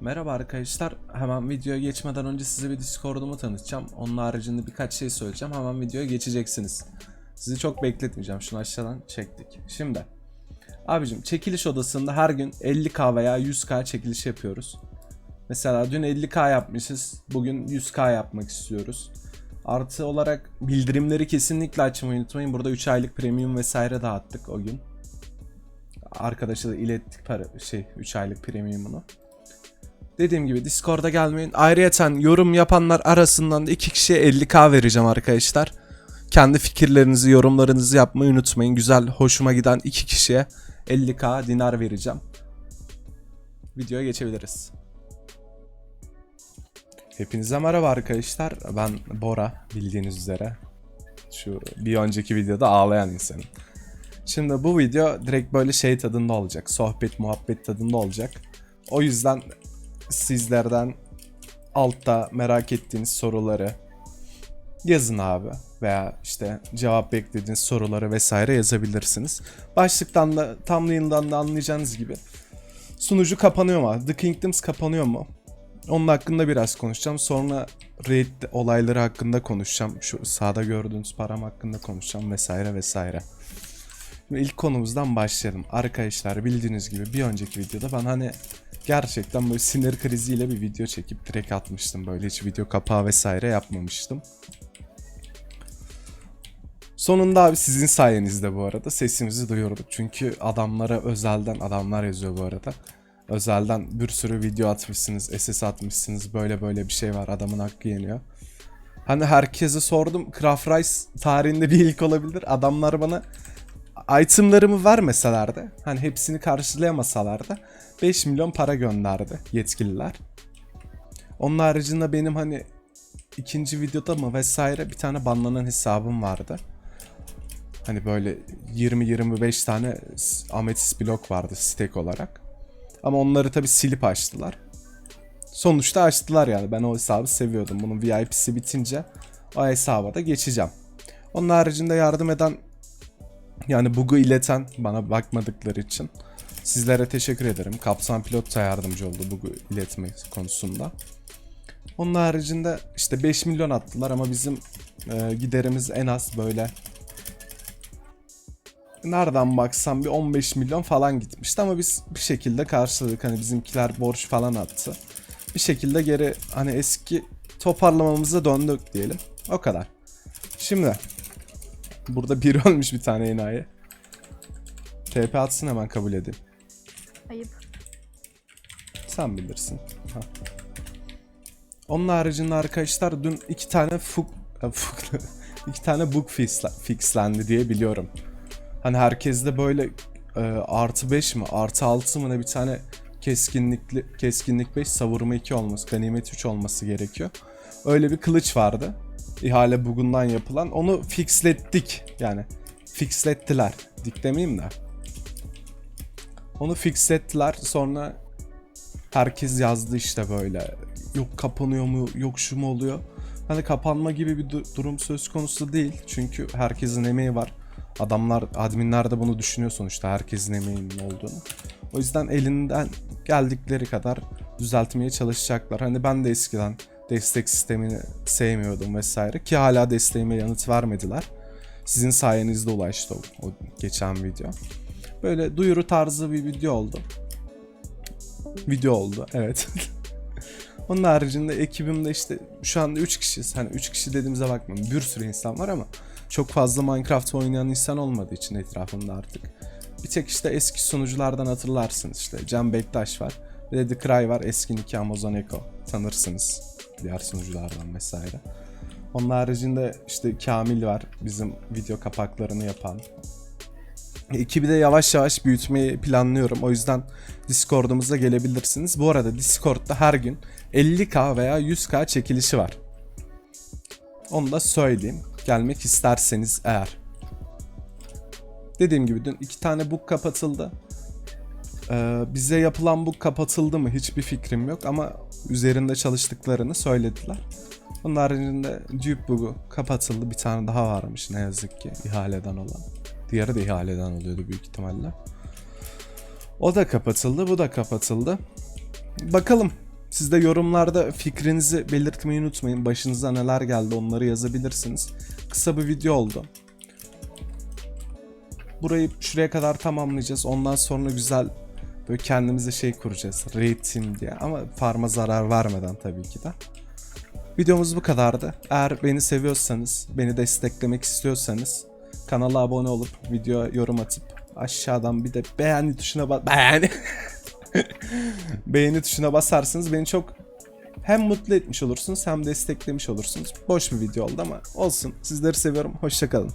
Merhaba arkadaşlar. Hemen videoya geçmeden önce size bir Discord'umu tanıtacağım. Onun haricinde birkaç şey söyleyeceğim. Hemen videoya geçeceksiniz. Sizi çok bekletmeyeceğim. Şunu aşağıdan çektik. Şimdi. Abicim çekiliş odasında her gün 50k veya 100k çekiliş yapıyoruz. Mesela dün 50k yapmışız. Bugün 100k yapmak istiyoruz. Artı olarak bildirimleri kesinlikle açmayı unutmayın. Burada 3 aylık premium vesaire dağıttık o gün. Arkadaşa da ilettik para şey 3 aylık premiumunu. Dediğim gibi Discord'a gelmeyin. Ayrıyeten yorum yapanlar arasından da 2 kişiye 50k vereceğim arkadaşlar. Kendi fikirlerinizi, yorumlarınızı yapmayı unutmayın. Güzel, hoşuma giden 2 kişiye 50k dinar vereceğim. Videoya geçebiliriz. Hepinize merhaba arkadaşlar. Ben Bora bildiğiniz üzere. Şu bir önceki videoda ağlayan insanım. Şimdi bu video direkt böyle şey tadında olacak. Sohbet muhabbet tadında olacak. O yüzden sizlerden altta merak ettiğiniz soruları yazın abi. Veya işte cevap beklediğiniz soruları vesaire yazabilirsiniz. Başlıktan da thumbnail'dan da anlayacağınız gibi sunucu kapanıyor mu? The Kingdoms kapanıyor mu? Onun hakkında biraz konuşacağım. Sonra raid olayları hakkında konuşacağım. Şu sağda gördüğünüz param hakkında konuşacağım vesaire vesaire. Şimdi ilk konumuzdan başlayalım. Arkadaşlar bildiğiniz gibi bir önceki videoda ben hani gerçekten böyle sinir kriziyle bir video çekip direkt atmıştım. Böyle hiç video kapağı vesaire yapmamıştım. Sonunda abi sizin sayenizde bu arada sesimizi duyurduk. Çünkü adamlara özelden adamlar yazıyor bu arada. Özelden bir sürü video atmışsınız, SS atmışsınız. Böyle böyle bir şey var. Adamın hakkı yeniyor. Hani herkese sordum. Craft Rice tarihinde bir ilk olabilir. Adamlar bana itemlarımı vermeseler de hani hepsini karşılayamasalar da 5 milyon para gönderdi yetkililer. Onun haricinde benim hani ikinci videoda mı vesaire bir tane banlanan hesabım vardı. Hani böyle 20-25 tane ametist blok vardı stack olarak. Ama onları tabi silip açtılar. Sonuçta açtılar yani. Ben o hesabı seviyordum. Bunun VIP'si bitince o hesaba da geçeceğim. Onun haricinde yardım eden yani bug'u ileten bana bakmadıkları için sizlere teşekkür ederim. Kaptan pilot da yardımcı oldu bug'u iletme konusunda. Onun haricinde işte 5 milyon attılar ama bizim e, giderimiz en az böyle nereden baksam bir 15 milyon falan gitmişti ama biz bir şekilde karşıladık. Hani bizimkiler borç falan attı. Bir şekilde geri hani eski toparlamamıza döndük diyelim. O kadar. Şimdi burada biri ölmüş bir tane enayi. TP atsın hemen kabul edeyim. Ayıp. Sen bilirsin. Ha. Onun haricinde arkadaşlar dün iki tane fuk, e, fuk iki tane book fixlendi diye biliyorum. Hani herkeste böyle e, artı 5 mi artı 6 mı ne bir tane keskinlikli keskinlik 5 savurma 2 olması ganimet 3 olması gerekiyor. Öyle bir kılıç vardı. İhale bugundan yapılan. Onu fixlettik yani. Fixlettiler. Dik demeyeyim de. Onu fixlettiler. Sonra herkes yazdı işte böyle. Yok kapanıyor mu? Yok şu mu oluyor? Hani kapanma gibi bir du- durum söz konusu değil. Çünkü herkesin emeği var. Adamlar, adminler de bunu düşünüyor sonuçta herkesin emeğinin olduğunu. O yüzden elinden geldikleri kadar düzeltmeye çalışacaklar. Hani ben de eskiden destek sistemini sevmiyordum vesaire ki hala desteğime yanıt vermediler. Sizin sayenizde ulaştı o, o geçen video. Böyle duyuru tarzı bir video oldu. Video oldu evet. Onun haricinde ekibimde işte şu anda 3 kişiyiz. Hani 3 kişi dediğimize bakmayın. Bir sürü insan var ama çok fazla Minecraft oynayan insan olmadığı için etrafımda artık. Bir tek işte eski sunuculardan hatırlarsınız işte. Can Bektaş var. The Cry var. Eski Niki Amazon Echo. Tanırsınız. Diğer sunuculardan vesaire. Onun haricinde işte Kamil var. Bizim video kapaklarını yapan. Ekibi de yavaş yavaş büyütmeyi planlıyorum. O yüzden Discord'umuza gelebilirsiniz. Bu arada Discord'da her gün 50k veya 100k çekilişi var. Onu da söyleyeyim. Gelmek isterseniz eğer. Dediğim gibi dün iki tane book kapatıldı. Ee, bize yapılan book kapatıldı mı hiçbir fikrim yok ama üzerinde çalıştıklarını söylediler. Onun haricinde Duke book'u kapatıldı. Bir tane daha varmış ne yazık ki ihaleden olan. Diğeri de ihaleden oluyordu büyük ihtimalle. O da kapatıldı, bu da kapatıldı. Bakalım Siz de yorumlarda fikrinizi belirtmeyi unutmayın. Başınıza neler geldi onları yazabilirsiniz. Kısa bir video oldu. Burayı şuraya kadar tamamlayacağız. Ondan sonra güzel böyle kendimize şey kuracağız. Rating diye ama farma zarar vermeden tabii ki de. Videomuz bu kadardı. Eğer beni seviyorsanız, beni desteklemek istiyorsanız kanala abone olup video yorum atıp aşağıdan bir de beğeni tuşuna bas beğeni beğeni tuşuna basarsanız beni çok hem mutlu etmiş olursunuz hem desteklemiş olursunuz. Boş bir video oldu ama olsun. Sizleri seviyorum. Hoşçakalın.